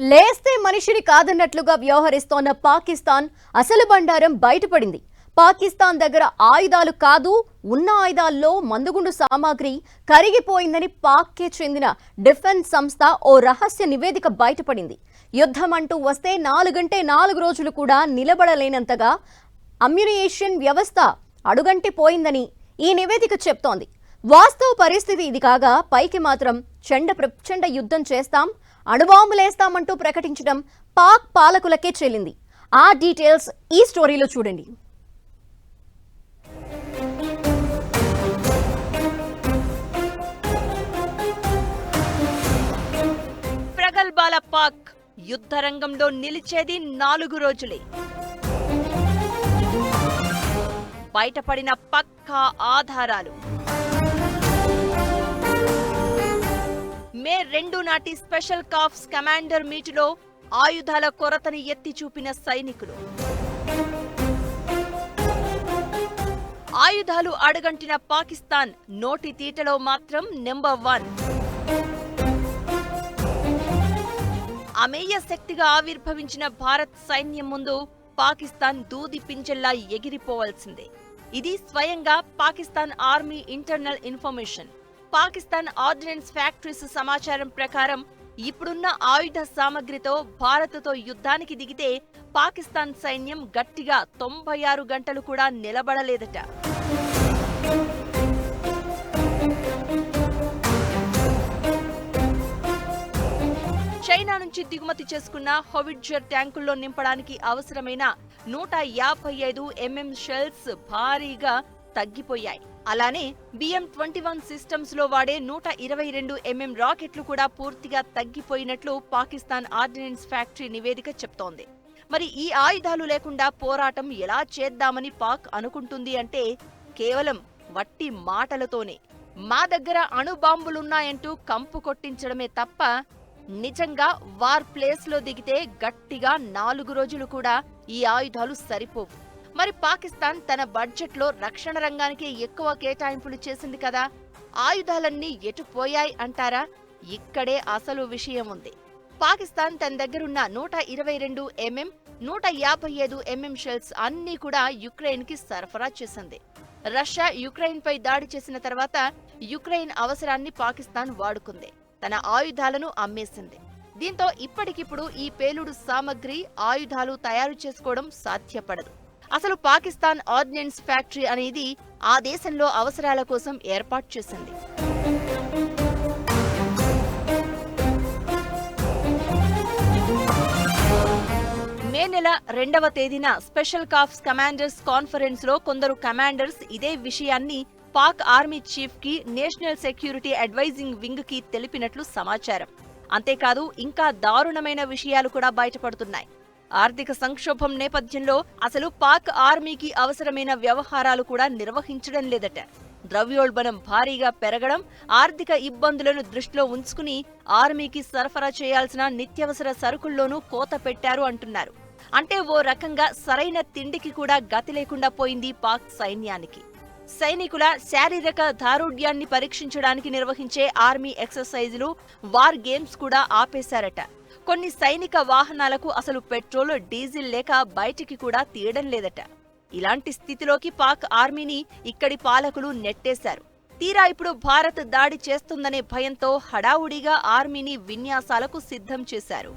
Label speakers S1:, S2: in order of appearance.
S1: లేస్తే మనిషిని కాదన్నట్లుగా వ్యవహరిస్తోన్న పాకిస్తాన్ అసలు బండారం బయటపడింది. పాకిస్తాన్ దగ్గర ఆయుధాలు కాదు ఉన్న ఆయుధాల్లో మందుగుండు సామాగ్రి కరిగిపోయిందని పాక్కే చెందిన డిఫెన్స్ సంస్థ ఓ రహస్య నివేదిక బయటపడింది. యుద్ధం అంటూ వస్తే నాలుగంటే నాలుగు రోజులు కూడా నిలబడలేనంతగా అమ్యునియేషన్ వ్యవస్థ అడుగంటి పోయిందని ఈ నివేదిక చెప్తోంది. వాస్తవ పరిస్థితి ఇది కాగా పైకి మాత్రం చండ ప్రచండ యుద్ధం చేస్తాం అణుబాంబులేస్తామంటూ ప్రకటించడం పాక్ పాలకులకే చెల్లింది. ఆ డీటెయిల్స్ ఈ స్టోరీలో చూడండి.
S2: ప్రగల్భాల పాక్ యుద్ధ రంగంలో నిలిచేది నాలుగు రోజులే. బయటపడిన పక్కా ఆధారాలు. మే రెండు నాటి స్పెషల్ కాఫ్స్ కమాండర్ మీటులో ఆయుధాల కొరతని ఎత్తి చూపిన సైనికులు. ఆయుధాలు అడగంటిన పాకిస్తాన్ నోటి తీటలో మాత్రం నెంబర్ వన్. అమేయ శక్తిగా ఆవిర్భవించిన భారత్ సైన్యం ముందు పాకిస్తాన్ దూది పింజల్లా ఎగిరిపోవాల్సిందే. ఇది స్వయంగా Pakistan army internal information. Pakistan ordnance factories సమాచారం ప్రకారం ఇప్పుడున్న ఆయుధ సామగ్రితో భారత్తో యుద్ధానికి దిగితే పాకిస్తాన్ సైన్యం గట్టిగా తొంభై ఆరు గంటలు కూడా నిలబడలేదట. చైనా నుంచి దిగుమతి చేసుకున్న హొవిడ్జర్ ట్యాంకుల్లో నింపడానికి అవసరమైన నూట యాభై ఐదు ఎంఎం షెల్స్ భారీగా తగ్గిపోయాయి. అలానే బిఎం ట్వంటీ వన్ సిస్టమ్స్లో వాడే నూట ఇరవై రెండు ఎంఎం రాకెట్లు కూడా పూర్తిగా తగ్గిపోయినట్లు పాకిస్తాన్ ఆర్డినెన్స్ ఫ్యాక్టరీ నివేదిక చెప్తోంది. మరి ఈ ఆయుధాలు లేకుండా పోరాటం ఎలా చేద్దామని పాక్ అనుకుంటుంది అంటే కేవలం వట్టి మాటలతోనే. మా దగ్గర అణుబాంబులున్నాయంటూ కంపు కొట్టించడమే తప్ప నిజంగా వార్ ప్లేస్లో దిగితే గట్టిగా నాలుగు రోజులు కూడా ఈ ఆయుధాలు సరిపోవు. మరి పాకిస్తాన్ తన బడ్జెట్లో రక్షణ రంగానికి ఎక్కువ కేటాయింపులు చేసింది కదా. ఆయుధాలన్నీ ఎటు పోయాయి అంటారా? ఇక్కడే అసలు విషయం ఉంది. పాకిస్తాన్ తన దగ్గరున్న నూట ఇరవై రెండు ఎంఎం నూట యాభై ఐదు ఎంఎం షెల్స్ అన్నీ కూడా యుక్రెయిన్కి సరఫరా చేసింది. రష్యా యుక్రెయిన్పై దాడి చేసిన తర్వాత యుక్రెయిన్ అవసరాన్ని పాకిస్తాన్ వాడుకుంది. తన ఆయుధాలను అమ్మేసింది. దీంతో ఇప్పటికిప్పుడు ఈ పేలుడు సామగ్రి ఆయుధాలు తయారు చేసుకోవడం సాధ్యపడదు. అసలు పాకిస్తాన్ ఆర్డినెన్స్ ఫ్యాక్టరీ అనేది ఆ దేశంలో అవసరాల కోసం ఏర్పాటు చేసింది. మే నెల రెండవ తేదీన స్పెషల్ కాఫ్స్ కమాండర్స్ కాన్ఫరెన్స్లో కొందరు కమాండర్స్ ఇదే విషయాన్ని పాక్ ఆర్మీ చీఫ్కి నేషనల్ సెక్యూరిటీ అడ్వైజింగ్ వింగ్కి తెలిపినట్లు సమాచారం. అంతేకాదు ఇంకా దారుణమైన విషయాలు కూడా బయటపడుతున్నాయి. ఆర్థిక సంక్షోభం నేపథ్యంలో అసలు పాక్ ఆర్మీకి అవసరమైన వ్యవహారాలు కూడా నిర్వహించడం లేదట. ద్రవ్యోల్బణం భారీగా పెరగడం ఆర్థిక ఇబ్బందులను దృష్టిలో ఉంచుకుని ఆర్మీకి సరఫరా చేయాల్సిన నిత్యవసర సరుకుల్లోనూ కోత పెట్టారు అంటున్నారు. అంటే ఓ రకంగా సరైన తిండికి కూడా గతి లేకుండా పోయింది పాక్ సైన్యానికి. సైనికుల శారీరక దారుఢ్యాన్ని పరీక్షించడానికి నిర్వహించే ఆర్మీ ఎక్సర్సైజులు వార్ గేమ్స్ కూడా ఆపేశారట. కొన్ని సైనిక వాహనాలకు అసలు పెట్రోల్ డీజిల్ లేక బయటికి కూడా తీయడం లేదట. ఇలాంటి స్థితిలోకి పాక్ ఆర్మీని ఇక్కడి పాలకులు నెట్టేశారు. తీరా ఇప్పుడు భారత్ దాడి చేస్తుందనే భయంతో హడావుడిగా ఆర్మీని విన్యాసాలకు సిద్ధం చేశారు.